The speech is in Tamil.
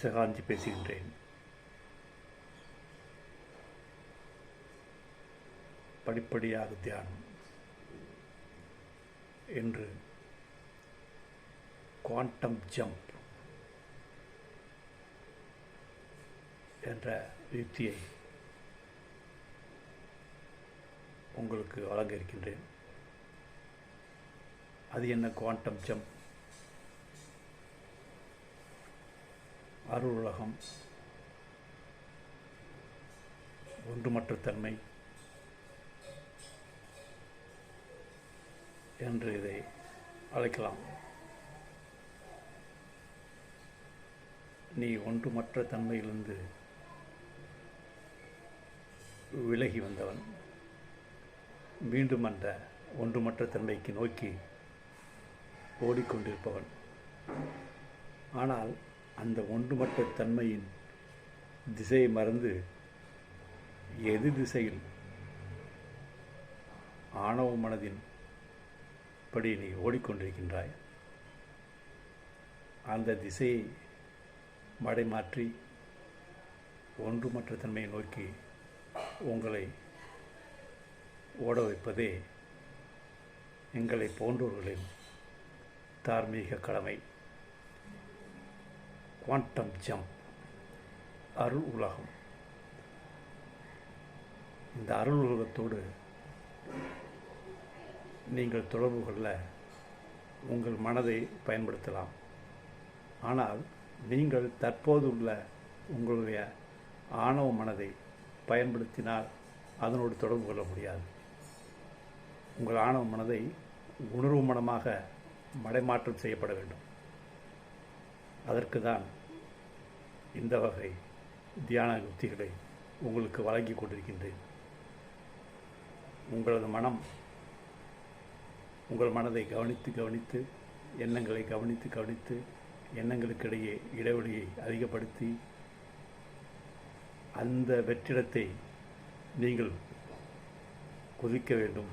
செகாஞ்சி பேசுகின்றேன் படிப்படியாக தியானம் என்று குவாண்டம் ஜம்ப் என்ற யுக்தியை உங்களுக்கு வழங்க இருக்கின்றேன். அது என்ன குவாண்டம் ஜம்ப் அருள் உலகம் ஒன்றுமற்ற தன்மை என்று இதை அழைக்கலாம். நீ ஒன்றுமற்ற தன்மையிலிருந்து விலகி வந்தவன். மீண்டும் அந்த ஒன்றுமற்ற தன்மைக்கு நோக்கி ஓடிக்கொண்டிருப்பவன். ஆனால் அந்த ஒன்றுமற்ற தன்மையின் திசையை மறந்து எது திசையில்? ஆணவ மனதின் படி நீ ஓடிக்கொண்டிருக்கின்றாய். அந்த திசையை மடைமாற்றி ஒன்றுமற்ற தன்மையை நோக்கி உங்களை ஓட வைப்பதே எங்களை போன்றவர்களின் தார்மீக கடமை. குவாண்டம் ஜம்ப் அருள் உலகம். இந்த அருள் உலகத்தோடு நீங்கள் தொடர்பு கொள்ள உங்கள் மனதை பயன்படுத்தலாம். ஆனால் நீங்கள் தற்போது உள்ள உங்களுடைய ஆணவ மனதை பயன்படுத்தினால் அதனோடு தொடர்பு கொள்ள முடியாது. உங்கள் ஆணவ மனதை உணர்வு மனமாக மடைமாற்றம் செய்யப்பட வேண்டும். அதற்கு தான் இந்த வகை தியான யுக்திகளை உங்களுக்கு வழங்கி கொண்டிருக்கின்றேன். உங்களது மனம் உங்கள் மனதை கவனித்து கவனித்து எண்ணங்களை கவனித்து கவனித்து எண்ணங்களுக்கிடையே இடைவெளியை அதிகப்படுத்தி அந்த வெற்றிடத்தை நீங்கள் குதிக்க வேண்டும்.